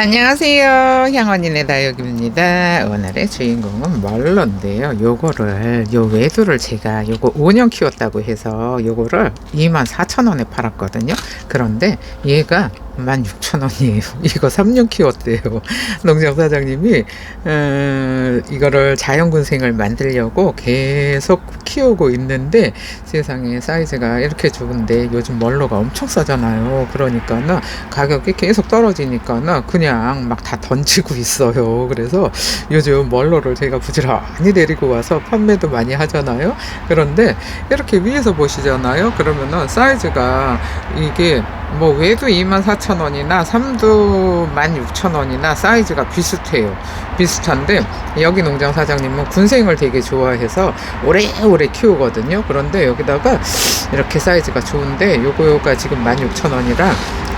안녕하세요. 향언니네 다육입니다. 오늘의 주인공은 멀로인데요. 요거를, 요 외두를 제가 요거 5년 키웠다고 해서 요거를 24,000원에 팔았거든요. 그런데 얘가 16,000원이에요. 이거 3년 키웠대요. 농장 사장님이, 어, 이거를 자연군생을 만들려고 계속 키우고 있는데 세상에 사이즈가 이렇게 좋은데 요즘 멀로가 엄청 싸잖아요. 그러니까는 가격이 계속 떨어지니까는 그냥 막 다 던지고 있어요. 그래서 요즘 멀로를 제가 부지런히 데리고 와서 판매도 많이 하잖아요. 그런데 이렇게 위에서 보시잖아요. 그러면은 사이즈가 이게 뭐 외도 24,000원이나 삼도 16,000원이나 사이즈가 비슷해요. 비슷한데 여기 농장 사장님은 군생을 되게 좋아해서 오래오래 키우거든요. 그런데 여기다가 이렇게 사이즈가 좋은데 요거가 지금 16,000원이라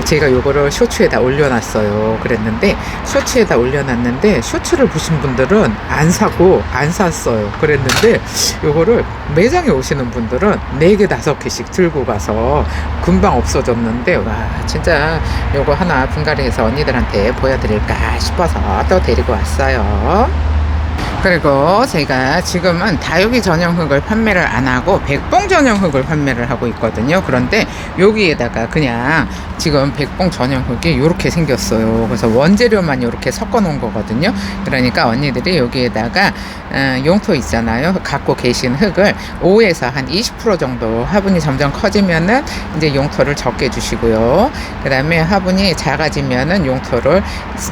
제가 요거를 쇼츠에다 올려놨어요. 그랬는데 쇼츠에다 올려놨는데 쇼츠를 보신 분들은 안 사고 안 샀어요. 그랬는데 요거를 매장에 오시는 분들은 4개, 5개씩 들고 가서 금방 없어졌는데 와 진짜 요거 하나 분갈이해서 언니들한테 보여드릴까 싶어서 또 데리고 왔어요. 그리고 제가 지금은 다육이 전용 흙을 판매를 안 하고 백봉 전용 흙을 판매를 하고 있거든요. 그런데 여기에다가 그냥 지금 백봉 전용 흙이 이렇게 생겼어요. 그래서 원재료만 이렇게 섞어 놓은 거거든요. 그러니까 언니들이 여기에다가 어, 용토 있잖아요. 갖고 계신 흙을 5에서 한 20% 정도 화분이 점점 커지면은 이제 용토를 적게 주시고요. 그 다음에 화분이 작아지면은 용토를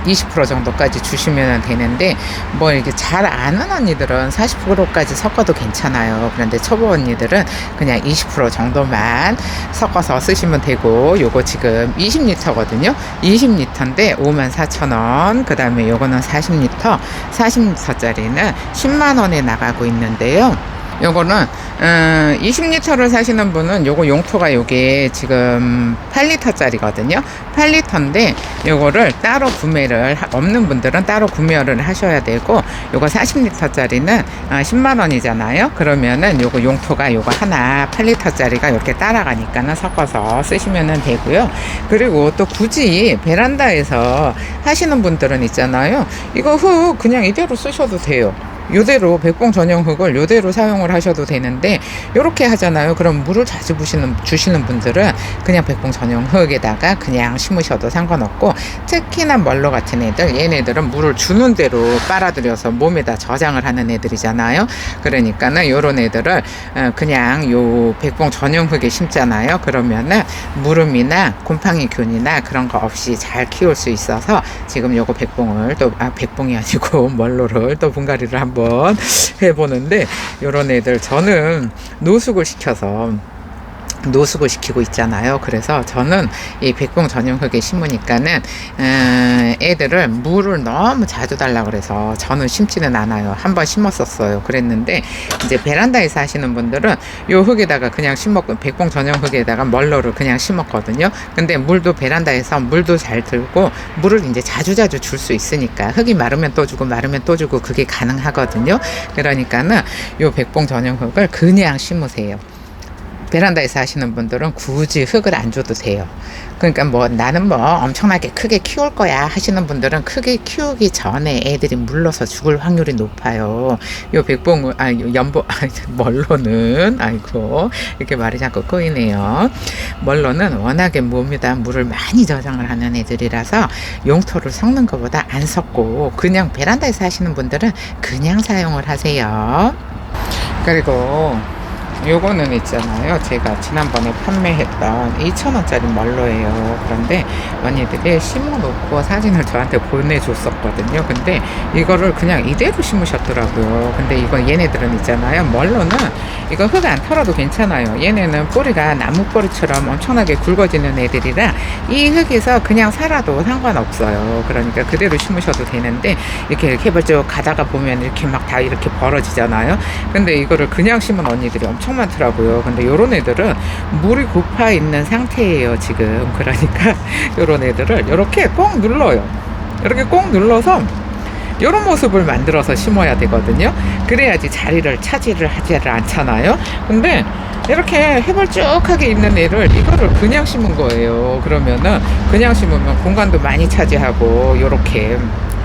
20% 정도까지 주시면 되는데 뭐 이렇게 잘 아는 언니들은 40%까지 섞어도 괜찮아요. 그런데 초보 언니들은 그냥 20% 정도만 섞어서 쓰시면 되고 요거 지금 20리터거든요. 20리터인데 54,000원. 그 다음에 요거는 40리터. 40리터짜리는 10만 원에 나가고 있는데요. 요거는 음, 20리터를 사시는 분은 요거 용토가 요게 지금 8리터짜리거든요. 8리터인데 요거를 따로 구매를 하- 없는 분들은 따로 구매를 하셔야 되고 요거 40리터짜리는 10만 원이잖아요. 그러면은 요거 용토가 요거 하나 8리터짜리가 이렇게 따라가니까는 섞어서 쓰시면 되고요. 그리고 또 굳이 베란다에서 하시는 분들은 있잖아요. 이거 흙 그냥 이대로 쓰셔도 돼요. 요대로 백봉 전용 흙을 요대로 사용을 하셔도 되는데 요렇게 하잖아요. 그럼 물을 자주 부시는 주시는 분들은 그냥 백봉 전용 흙에다가 그냥 심으셔도 상관없고 특히나 멀로 같은 애들 얘네들은 물을 주는 대로 빨아들여서 몸에다 저장을 하는 애들이잖아요. 그러니까는 요런 애들을 어, 그냥 요 백봉 전용 흙에 심잖아요. 그러면은 무름이나 곰팡이 균이나 그런 거 없이 잘 키울 수 있어서 지금 요거 백봉을 또 아 백봉이 아니고 멀로를 또 분갈이를 한번 해보는데 요런 애들 저는 노숙을 시켜서 노숙을 시키고 있잖아요. 그래서 저는 이 백봉 전용 흙에 심으니까는 음, 애들을 물을 너무 자주 달라 그래서 저는 심지는 않아요. 한번 심었었어요. 그랬는데 이제 베란다에서 하시는 분들은 요 흙에다가 그냥 심었고 백봉 전용 흙에다가 멀러를 그냥 심었거든요. 근데 물도 베란다에서 물도 잘 들고 물을 이제 자주 자주 줄 수 있으니까 흙이 마르면 또 주고 마르면 또 주고 그게 가능하거든요. 그러니까는 요 백봉 전용 흙을 그냥 심으세요. 베란다에서 하시는 분들은 굳이 흙을 안 줘도 돼요. 그러니까 뭐 나는 뭐 엄청나게 크게 키울 거야 하시는 분들은 크게 키우기 전에 애들이 물러서 죽을 확률이 높아요. 요 백봉 아요 연보 아 멀로는 아이고 이렇게 말이 자꾸 꼬이네요. 멀로는 워낙에 몸에다 물을 많이 저장을 하는 애들이라서 용토를 섞는 것보다 안 섞고 그냥 베란다에서 하시는 분들은 그냥 사용을 하세요. 그리고 요거는 있잖아요. 제가 지난번에 판매했던 2,000원짜리 멀로예요. 그런데 언니들이 심어놓고 사진을 저한테 보내줬었거든요. 근데 이거를 그냥 이대로 심으셨더라고요. 근데 이거 얘네들은 있잖아요. 멀로는 이거 흙 안 털어도 괜찮아요. 얘네는 뿌리가 나무 뿌리처럼 엄청나게 굵어지는 애들이라 이 흙에서 그냥 살아도 상관없어요. 그러니까 그대로 심으셔도 되는데 이렇게 벌쩍 가다가 보면 이렇게 막 다 이렇게 벌어지잖아요. 근데 이거를 그냥 심은 언니들이 엄청 많더라고요. 근데 요런 애들은 물이 고파 있는 상태예요, 지금. 그러니까 요런 애들을 이렇게 꼭 눌러요. 이렇게 꼭 눌러서 이런 모습을 만들어서 심어야 되거든요. 그래야지 자리를 차지를 하지를 않잖아요. 근데 이렇게 해벌쭉하게 있는 애를 이거를 그냥 심은 거예요. 그러면은 그냥 심으면 공간도 많이 차지하고 요렇게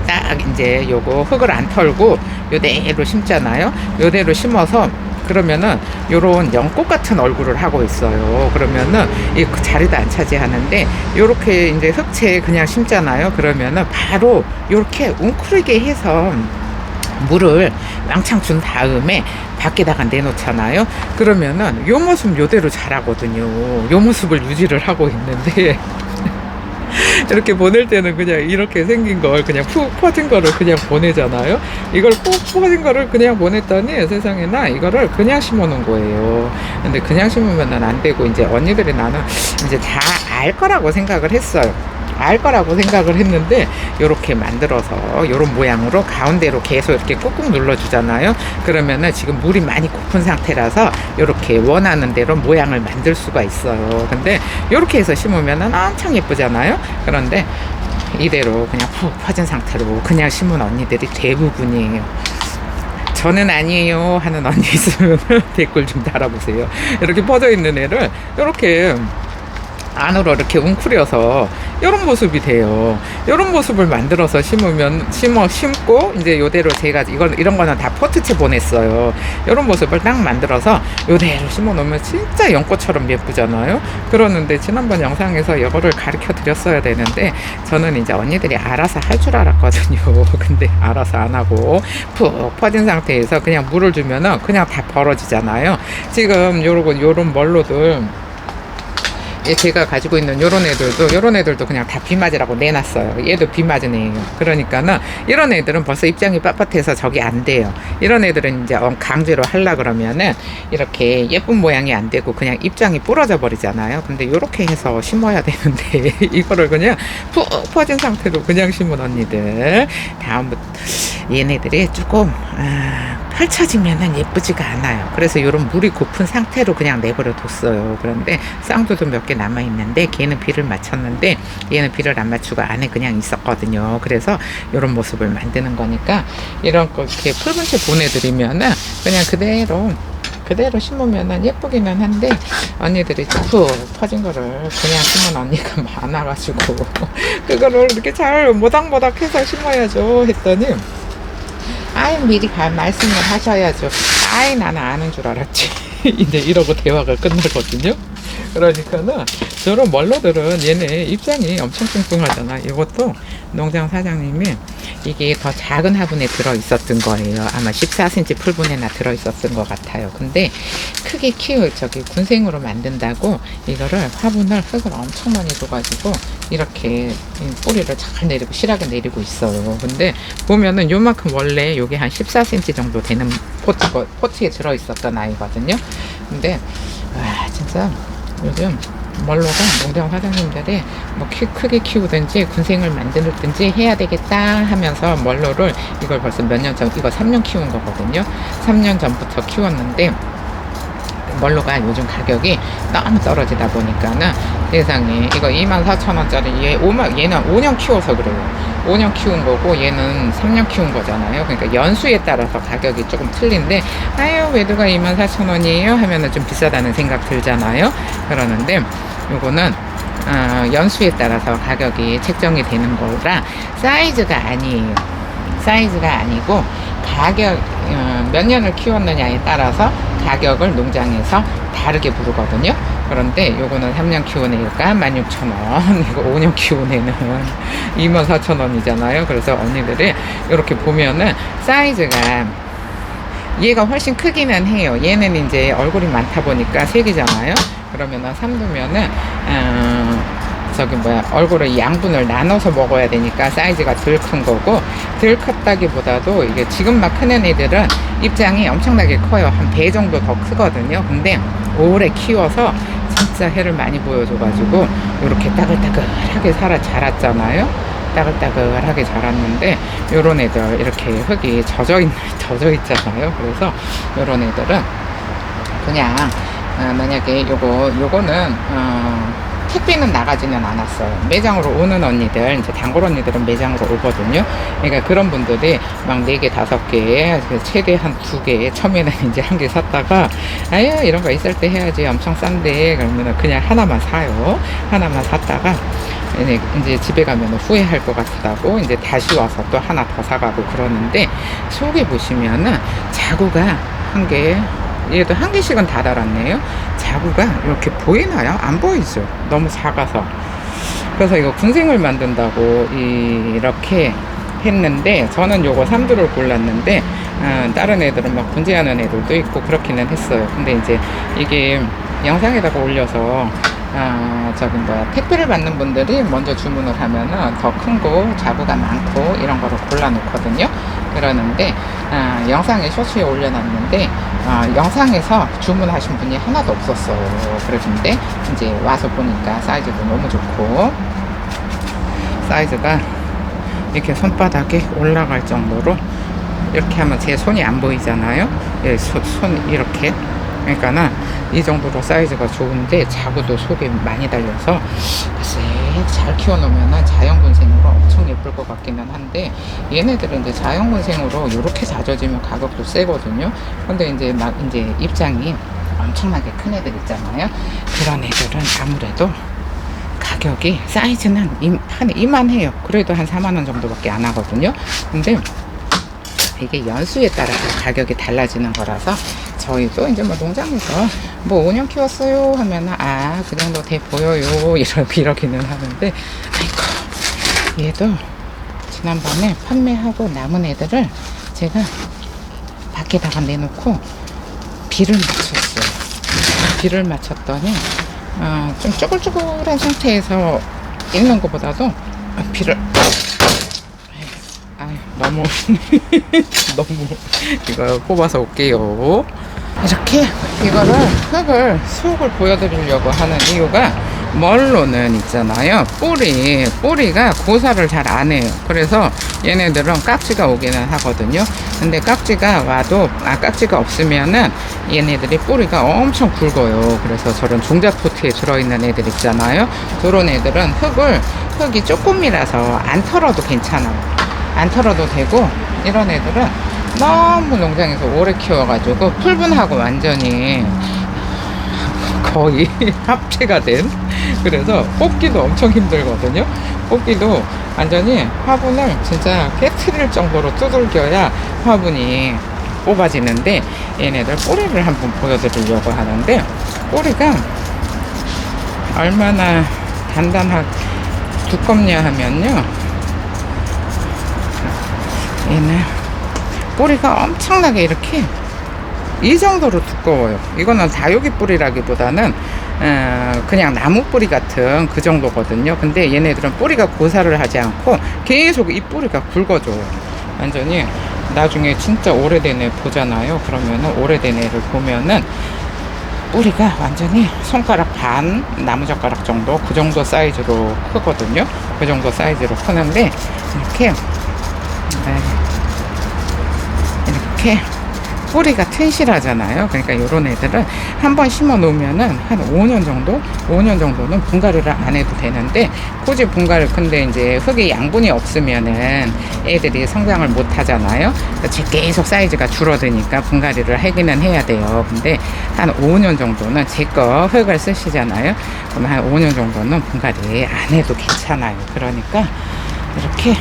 딱 이제 요거 흙을 안 털고 요대로 심잖아요. 요대로 심어서 그러면은 요런 연꽃 같은 얼굴을 하고 있어요. 그러면은 이 자리도 안 차지하는데 요렇게 이제 흙채 그냥 심잖아요. 그러면은 바로 요렇게 웅크리게 해서 물을 왕창 준 다음에 밖에다가 내놓잖아요. 그러면은 요 모습 요대로 자라거든요. 요 모습을 유지를 하고 있는데 이렇게 보낼 때는 그냥 이렇게 생긴 걸 그냥 푹 퍼진 거를 그냥 보내잖아요. 이걸 푹 퍼진 거를 그냥 보냈더니 세상에나 이거를 그냥 심어 놓은 거예요. 근데 그냥 심으면은 안 되고 이제 언니들이 나는 이제 다 알 거라고 생각을 했어요. 알 거라고 생각을 했는데 이렇게 만들어서 이런 모양으로 가운데로 계속 이렇게 꾹꾹 눌러주잖아요. 그러면은 지금 물이 많이 고픈 상태라서 이렇게 원하는 대로 모양을 만들 수가 있어요. 근데 이렇게 해서 심으면은 엄청 예쁘잖아요. 그런데 이대로 그냥 푹 퍼진 상태로 그냥 심은 언니들이 대부분이에요. 저는 아니에요 하는 언니 있으면 댓글 좀 달아보세요. 이렇게 퍼져 있는 애를 이렇게 안으로 이렇게 웅크려서 이런 모습이 돼요. 이런 모습을 만들어서 심으면 심어 심고 이제 요대로 제가 이건 이런 거는 다 포트채 보냈어요. 이런 모습을 딱 만들어서 요대로 심어 놓으면 진짜 연꽃처럼 예쁘잖아요. 그러는데 지난번 영상에서 이거를 가르쳐 드렸어야 되는데 저는 이제 언니들이 알아서 할 줄 알았거든요. 근데 알아서 안 하고 푹 퍼진 상태에서 그냥 물을 주면은 그냥 다 벌어지잖아요. 지금 요런 요런 멀로들 예, 제가 가지고 있는 요런 애들도 요런 애들도 그냥 다 비맞으라고 내놨어요. 얘도 비맞은 애예요. 그러니까는 이런 애들은 벌써 입장이 빳빳해서 저기 안 돼요. 이런 애들은 이제 어, 강제로 하려 그러면은 이렇게 예쁜 모양이 안 되고 그냥 입장이 부러져 버리잖아요. 근데 요렇게 해서 심어야 되는데 이거를 그냥 푹 퍼진 상태로 그냥 심은 언니들 다음부터 얘네들이 조금 아, 펼쳐지면은 예쁘지가 않아요. 그래서 이런 물이 고픈 상태로 그냥 내버려 뒀어요. 그런데 쌍두도 몇개 남아 있는데 걔는 비를 맞췄는데 얘는 비를 안 맞추고 안에 그냥 있었거든요. 그래서 이런 모습을 만드는 거니까 이런 거 이렇게 붉은 채 보내드리면은 그냥 그대로 그대로 심으면은 예쁘기는 한데 언니들이 푹 퍼진 거를 그냥 심은 언니가 많아가지고 그거를 이렇게 잘 모닥모닥해서 심어야죠 했더니 아이 미리 가, 말씀을 하셔야죠. 아이 나는 아는 줄 알았지. 이제 이러고 대화가 끝나거든요. 그러니까는 저런 멀로들은 얘네 입장이 엄청 뚱뚱하잖아. 이것도 농장 사장님이 이게 더 작은 화분에 들어 있었던 거예요. 아마 14cm 풀분에나 들어 있었던 것 같아요. 근데 크게 키울 저기 군생으로 만든다고 이거를 화분을 흙을 엄청 많이 줘가지고 이렇게 이 뿌리를 잘 내리고 실하게 내리고 있어요. 근데 보면은 요만큼 원래 요게 한 14cm 정도 되는 포트, 포트에 들어 있었던 아이거든요. 근데 와 진짜 요즘 멀로가 농장 사장님들이 뭐 키, 크게 키우든지 군생을 만들든지 해야 되겠다 하면서 멀로를 이걸 벌써 몇 년 전, 이거 3년 키운 거거든요. 3년 전부터 키웠는데 멀로가 요즘 가격이 너무 떨어지다 보니까는 세상에 이거 24,000원짜리 얘 5만 얘는 5년 키워서 그래요. 5년 키운 거고 얘는 3년 키운 거잖아요. 그러니까 연수에 따라서 가격이 조금 틀린데 아유 외도가 24,000원이에요 하면은 좀 비싸다는 생각 들잖아요. 그러는데 요거는 어, 연수에 따라서 가격이 책정이 되는 거라 사이즈가 아니에요. 사이즈가 아니고 가격 어, 몇 년을 키웠느냐에 따라서 가격을 농장에서 다르게 부르거든요. 그런데 요거는 3년 키운 애니까 16,000원, 이거 5년 키운 애는 24,000원이잖아요. 그래서 언니들이 이렇게 보면은 사이즈가 얘가 훨씬 크기는 해요. 얘는 이제 얼굴이 많다 보니까 색이잖아요. 그러면은 삼두면은 어, 저기 뭐야 얼굴을 양분을 나눠서 먹어야 되니까 사이즈가 덜 큰 거고 덜 컸다기보다도 이게 지금 막 크는 애들은 입장이 엄청나게 커요. 한 배 정도 더 크거든요. 근데 오래 키워서 진짜 해를 많이 보여줘가지고 이렇게 따글따글하게 살아 자랐잖아요. 따글따글하게 자랐는데 요런 애들 이렇게 흙이 젖어 있 젖어 있잖아요. 그래서 요런 애들은 그냥 어, 만약에 요거 요거는 어, 택배는 나가지는 않았어요. 매장으로 오는 언니들, 이제 단골 언니들은 매장으로 오거든요. 그러니까 그런 분들이 막네 개, 다섯 개, 최대 한두 개, 처음에는 이제 한 개 샀다가, 아유, 이런 거 있을 때 해야지 엄청 싼데, 그러면 그냥 하나만 사요. 하나만 샀다가, 이제, 집에 가면 후회할 것 같다고, 이제 다시 와서 또 하나 더 사가고 그러는데, 속에 보시면은 자구가 한 개, 얘도 한 개씩은 다 달았네요. 자구가 이렇게 보이나요? 안 보이죠? 너무 작아서. 그래서 이거 군생을 만든다고 이- 이렇게 했는데 저는 요거 3두를 골랐는데 아, 다른 애들은 막 분재하는 애들도 있고 그렇기는 했어요. 근데 이제 이게 영상에다가 올려서 아, 저기 뭐 택배를 받는 분들이 먼저 주문을 하면은 더 큰 거, 자구가 많고 이런 거를 골라 놓거든요. 그러는데 아, 영상에 쇼츠에 올려놨는데 아, 영상에서 주문하신 분이 하나도 없었어요. 그러는데 이제 와서 보니까 사이즈도 너무 좋고 사이즈가 이렇게 손바닥에 올라갈 정도로 이렇게 하면 제 손이 안 보이잖아요. 예, 손, 손 이렇게. 그러니까는 이 정도로 사이즈가 좋은데 자구도 속에 많이 달려서 쎄 잘 키워놓으면 자연군생으로 엄청 예쁠 것 같기는 한데 얘네들은 이제 자연군생으로 이렇게 자져지면 가격도 세거든요. 근데 이제 막 이제 입장이 엄청나게 큰 애들 있잖아요. 그런 애들은 아무래도 가격이 사이즈는 임- 한 이만해요. 그래도 한 4만 원 정도밖에 안 하거든요. 근데 이게 연수에 따라서 가격이 달라지는 거라서 저희도 이제 뭐 농장에서 뭐 5년 키웠어요 하면은 아그 정도 돼 보여요 이렇게 이러기는 하는데 아이고 얘도 지난번에 판매하고 남은 애들을 제가 밖에다가 내놓고 비를 맞췄어요. 비를 맞췄더니 아, 좀 쭈글쭈글한 상태에서 있는 것보다도 비를 너무 너무 이거 뽑아서 올게요. 이렇게 이거를 흙을 수육을 보여드리려고 하는 이유가 멀로는 있잖아요. 뿌리 뿌리가 고사를 잘 안 해요. 그래서 얘네들은 깍지가 오기는 하거든요. 근데 깍지가 와도 아 깍지가 없으면은 얘네들이 뿌리가 엄청 굵어요. 그래서 저런 종잣 포트에 들어있는 애들 있잖아요. 그런 애들은 흙을 흙이 조금이라서 안 털어도 괜찮아요. 안 털어도 되고 이런 애들은 너무 농장에서 오래 키워가지고 풀분하고 완전히 거의 합체가 된 그래서 뽑기도 엄청 힘들거든요. 뽑기도 완전히 화분을 진짜 깨트릴 정도로 두들겨야 화분이 뽑아지는데 얘네들 뿌리를 한번 보여드리려고 하는데 뿌리가 얼마나 단단하 두껍냐 하면요. 얘는 뿌리가 엄청나게 이렇게 이 정도로 두꺼워요. 이거는 다육이 뿌리라기보다는 어, 그냥 나무 뿌리 같은 그 정도거든요. 근데 얘네들은 뿌리가 고사를 하지 않고 계속 이 뿌리가 굵어져요. 완전히 나중에 진짜 오래된 애 보잖아요. 그러면은 오래된 애를 보면은 뿌리가 완전히 손가락 반, 나무젓가락 정도 그 정도 사이즈로 크거든요. 그 정도 사이즈로 크는데 이렇게 네. 이렇게 뿌리가 튼실하잖아요. 그러니까 이런 애들은 한번 심어 놓으면은 한 5년 정도, 5년 정도는 분갈이를 안 해도 되는데 굳이 분갈이 근데 이제 흙에 양분이 없으면은 애들이 성장을 못 하잖아요. 그래서 계속 사이즈가 줄어드니까 분갈이를 하기는 해야 돼요. 근데 한 5년 정도는 제거 흙을 쓰시잖아요. 그럼 한 5년 정도는 분갈이 안 해도 괜찮아요. 그러니까 이렇게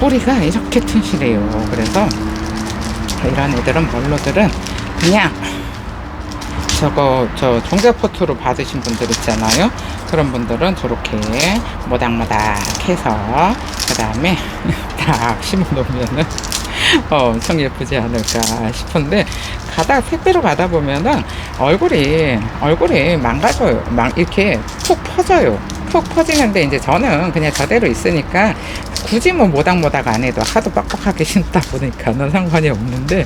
뿌리가 이렇게 튼실해요. 그래서 이런 애들은 멀로들은 그냥 저거 저 종자포트로 받으신 분들 있잖아요. 그런 분들은 저렇게 모닥모닥 해서 그 다음에 딱 심어 놓으면은 어, 엄청 예쁘지 않을까 싶은데 가다 택배로 가다 보면은 얼굴이 얼굴이 망가져요. 망 이렇게 푹 퍼져요. 푹 퍼지는데 이제 저는 그냥 저대로 있으니까 굳이 뭐 모닥모닥 안 해도 하도 빡빡하게 심다 보니까는 상관이 없는데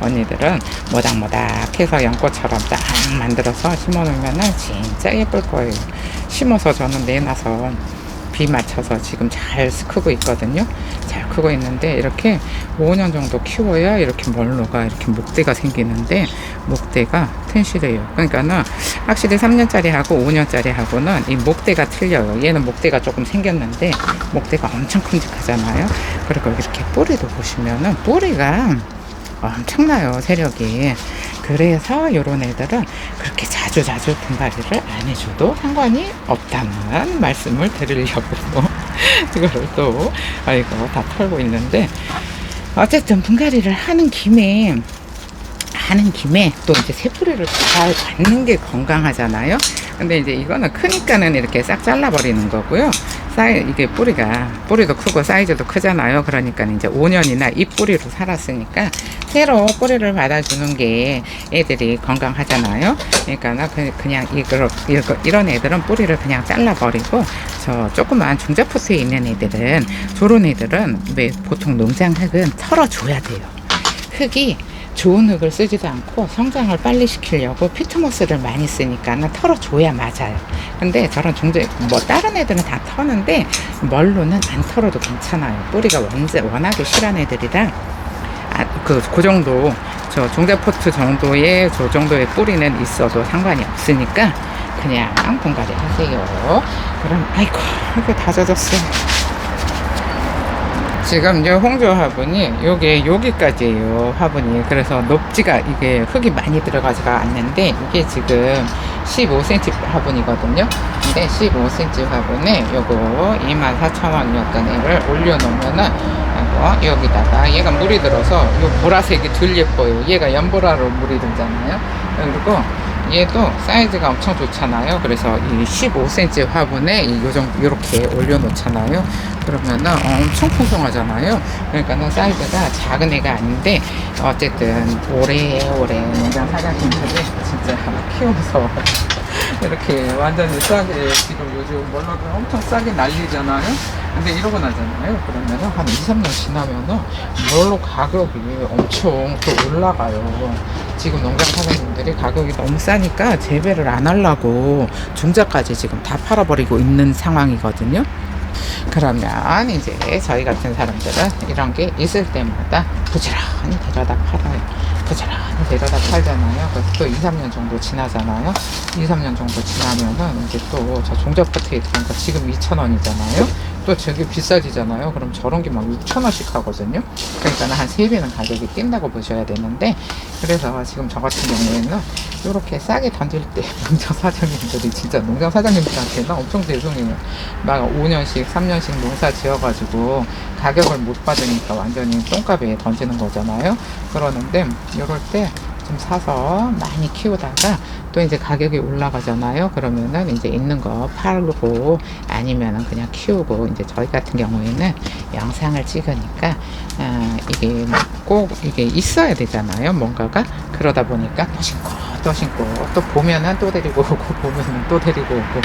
언니들은 모닥모닥 해서 연꽃처럼 딱 만들어서 심어 놓으면은 진짜 예쁠 거예요. 심어서 저는 내놔서 비 맞춰서 지금 잘 크고 있거든요. 잘 크고 있는데 이렇게 5년 정도 키워야 이렇게 멀로가 이렇게 목대가 생기는데 목대가 튼실해요. 그러니까는 확실히 3년짜리 하고 5년짜리 하고는 이 목대가 틀려요. 얘는 목대가 조금 생겼는데 목대가 엄청 큼직하잖아요. 그리고 이렇게 뿌리도 보시면은 뿌리가 엄청나요 세력이 그래서 요런 애들은 그렇게 자주 자주 분갈이를 안 해줘도 상관이 없다는 말씀을 드리려고 이거를 또 아이고 다 털고 있는데 어쨌든 분갈이를 하는 김에 하는 김에 또 이제 새뿌리를 잘 받는 게 건강하잖아요. 근데 이제 이거는 크니까는 이렇게 싹 잘라버리는 거고요. 사이, 이게 뿌리가, 뿌리도 크고 사이즈도 크잖아요. 그러니까 이제 5년이나 이 뿌리로 살았으니까 새로 뿌리를 받아주는 게 애들이 건강하잖아요. 그러니까 그, 그냥 이거, 이런 애들은 뿌리를 그냥 잘라버리고 저 조그만 중저포트에 있는 애들은 저런 애들은 왜 보통 농장흙은 털어줘야 돼요. 흙이 좋은 흙을 쓰지도 않고 성장을 빨리 시키려고 피트모스를 많이 쓰니까는 털어줘야 맞아요. 근데 저런 종들 뭐 다른 애들은 다 터는데 멀로는 안 털어도 괜찮아요. 뿌리가 원제 워낙에 실한 애들이라 아, 그, 그 정도 저 종자포트 정도의 저 정도의 뿌리는 있어도 상관이 없으니까 그냥 분갈이 하세요. 그럼 아이고 이렇게 다 젖었어. 지금 이 홍조 화분이 요게 여기까지예요 화분이. 그래서 높지가 이게 흙이 많이 들어가지가 않는데 이게 지금 15cm 화분이거든요. 근데 15cm 화분에 요거 24,000원이었던 애를 올려놓으면은 여기다가 얘가 물이 들어서 요 보라색이 덜 예뻐요. 얘가 연보라로 물이 들잖아요. 그리고 얘도 사이즈가 엄청 좋잖아요. 그래서 이 15cm 화분에 이 요정 이렇게 올려놓잖아요. 그러면은 엄청 풍성하잖아요. 그러니까는 사이즈가 작은 애가 아닌데 어쨌든 오래오래 농장 사장님들이 진짜 키워서 이렇게 완전히 싸게 지금 요즘 몰라도 엄청 싸게 난리잖아요. 근데 이러고 나잖아요. 그러면은 한 2, 3년 지나면은 뭘로 가격이 엄청 또 올라가요. 지금 농장 사장님들이 가격이 너무 싸니까 재배를 안 하려고 중자까지 지금 다 팔아버리고 있는 상황이거든요. 그러면 이제 저희 같은 사람들은 이런 게 있을 때마다 부지런히 데려다 팔아요. 부지런히 데려다 팔잖아요. 그래서 또 2, 3년 정도 지나잖아요. 2, 3년 정도 지나면은 이제 또 저 종자포트에 들어간 거 지금 2,000원이잖아요. 또 저게 비싸지잖아요. 그럼 저런 게 막 6,000원씩 하거든요. 그러니까 한 3배는 가격이 뛴다고 보셔야 되는데 그래서 지금 저 같은 경우에는 이렇게 싸게 던질 때 농장 사장님들이 진짜 농장 사장님들한테는 엄청 죄송해요. 막 5년씩, 3년씩 농사 지어가지고 가격을 못 받으니까 완전히 똥값에 던지는 거잖아요. 그러는데 이럴 때 좀 사서 많이 키우다가 또 이제 가격이 올라가잖아요. 그러면은 이제 있는 거 팔고 아니면은 그냥 키우고 이제 저희 같은 경우에는 영상을 찍으니까 아, 이게 꼭 이게 있어야 되잖아요. 뭔가가 그러다 보니까 또 신고 또 신고 또 보면은 또 데리고 오고 보면은 또 데리고 오고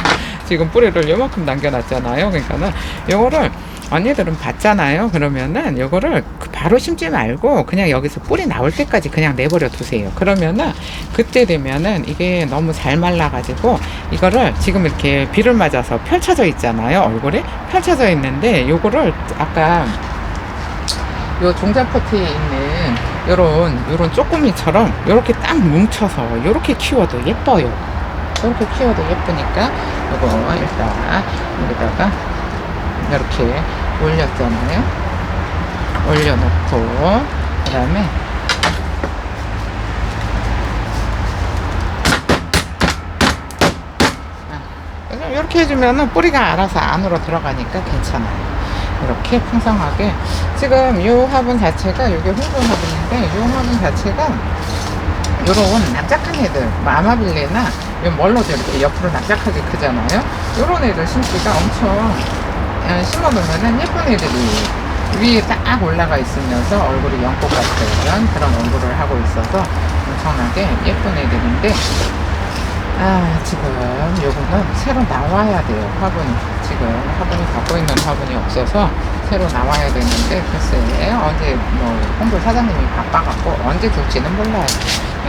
지금 뿌리를 요만큼 남겨놨잖아요. 그러니까는 요거를 언니들은 봤잖아요. 그러면은 요거를 그 바로 심지 말고 그냥 여기서 뿌리 나올 때까지 그냥 내버려 두세요. 그러면은 그때 되면은 이게 너무 잘 말라가지고 이거를 지금 이렇게 비를 맞아서 펼쳐져 있잖아요. 얼굴에 펼쳐져 있는데 요거를 아까 요 종자포트에 있는 요런 요런 쪼꼬미처럼 요렇게 딱 뭉쳐서 요렇게 키워도 예뻐요. 요렇게 키워도 예쁘니까 요거 일단 여기다가 이렇게 올렸잖아요. 올려놓고 그 다음에 이렇게 해주면은 뿌리가 알아서 안으로 들어가니까 괜찮아요. 이렇게 풍성하게 지금 이 화분 자체가 이게 홍조 화분인데 이 화분 자체가 요런 납작한 애들 마마빌레나 요 멀로도 이렇게 옆으로 납작하게 크잖아요. 요런 애들 심기가 엄청 어, 심어놓으면은 예쁜 애들이 위에 딱 올라가 있으면서 얼굴이 연꽃 같은 그런 얼굴을 하고 있어서 엄청나게 예쁜 애들인데 아 지금 요거는 새로 나와야 돼요. 화분이 지금 화분이 갖고 있는 화분이 없어서 새로 나와야 되는데 글쎄 언제 뭐 홍보 사장님이 바빠갖고 언제 줄지는 몰라요.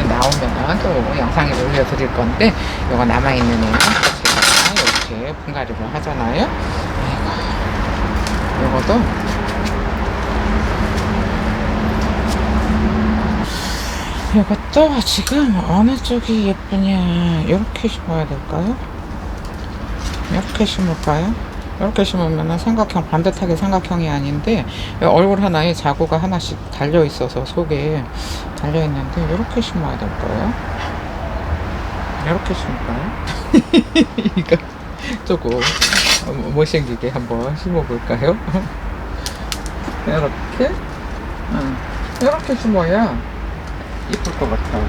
나오면 또 영상에 올려드릴 건데 요거 남아있는 애는 제가 이렇게 분갈이를 하잖아요 심어도 이것도 지금 어느 쪽이 예쁘냐 이렇게 심어야 될까요? 이렇게 심을까요? 이렇게 심으면 삼각형 반듯하게 삼각형이 아닌데 얼굴 하나에 자구가 하나씩 달려 있어서 속에 달려 있는데 이렇게 심어야 될까요? 이렇게 심을까요? 이거 조금 못생기게 한번 심어볼까요? 이렇게 응. 이렇게 심어야 이쁠 것 같아요.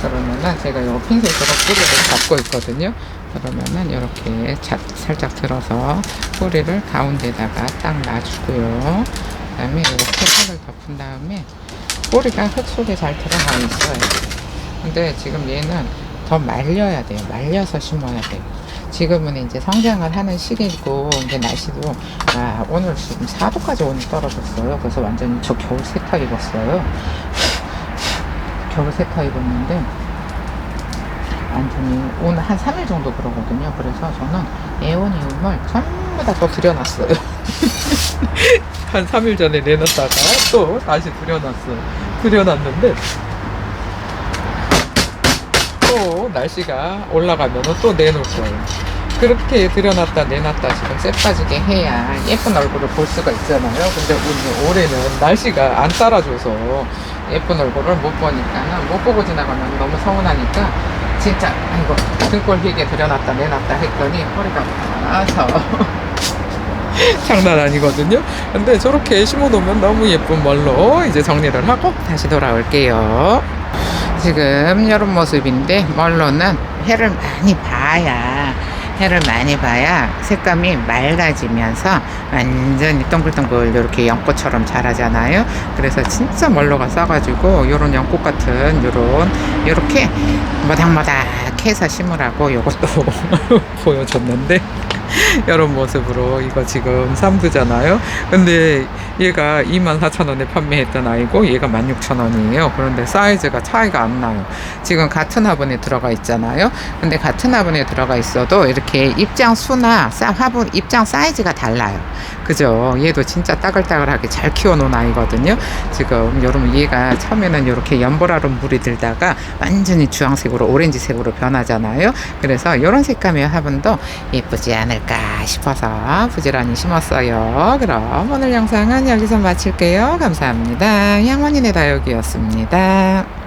그러면은 제가 이 핀셋으로 뿌리를 잡고 있거든요. 그러면은 이렇게 자, 살짝 들어서 뿌리를 가운데다가 딱 놔주고요. 그 다음에 이렇게 흙을 덮은 다음에 뿌리가 흙 속에 잘 들어가 있어요. 근데 지금 얘는 더 말려야 돼요. 말려서 심어야 돼요. 지금은 이제 성장을 하는 시기고 이제 날씨도 아 오늘 지금 4도까지 오늘 떨어졌어요. 그래서 완전히 저 겨울 세탁 입었어요. 겨울 세탁 입었는데 완전히 오늘 한 3일 정도 그러거든요. 그래서 저는 에어니움을 전부 다 또 들여놨어요. 한 3일 전에 내놨다가 또 다시 들여놨어요. 들여놨는데 날씨가 올라가면 또 내놓을 거예요. 그렇게 들여놨다 내놨다 지금 쎄 빠지게 해야 예쁜 얼굴을 볼 수가 있잖아요. 근데 오늘 올해는 날씨가 안 따라줘서 예쁜 얼굴을 못 보니까는 못 보고 지나가면 너무 서운하니까 진짜 아이고 등골 휘게 들여놨다 내놨다 했더니 허리가 아서 장난 아니거든요. 근데 저렇게 심어놓으면 너무 예쁜 멀로 이제 정리를 하고 다시 돌아올게요. 지금 이런 모습인데 멀로는 해를 많이 봐야 해를 많이 봐야 색감이 맑아지면서 완전히 동글동글 이렇게 연꽃처럼 자라잖아요. 그래서 진짜 멀로가 싸가지고 요런 연꽃 같은 요런 요렇게 모닥모닥 해서 심으라고 요것도 보여줬는데 이런 모습으로 이거 지금 3두잖아요. 근데 얘가 24,000원에 판매했던 아이고 얘가 16,000원이에요. 그런데 사이즈가 차이가 안 나요. 지금 같은 화분에 들어가 있잖아요. 근데 같은 화분에 들어가 있어도 이렇게 입장 수나 사, 화분 입장 사이즈가 달라요. 그죠? 얘도 진짜 따글따글하게 잘 키워놓은 아이거든요. 지금 여러분 얘가 처음에는 이렇게 연보라로 물이 들다가 완전히 주황색으로 오렌지색으로 변하잖아요. 그래서 이런 색감의 화분도 예쁘지 않을까 싶어서 부지런히 심었어요. 그럼 오늘 영상은 여기서 마칠게요. 감사합니다. 양원인의 다육이었습니다.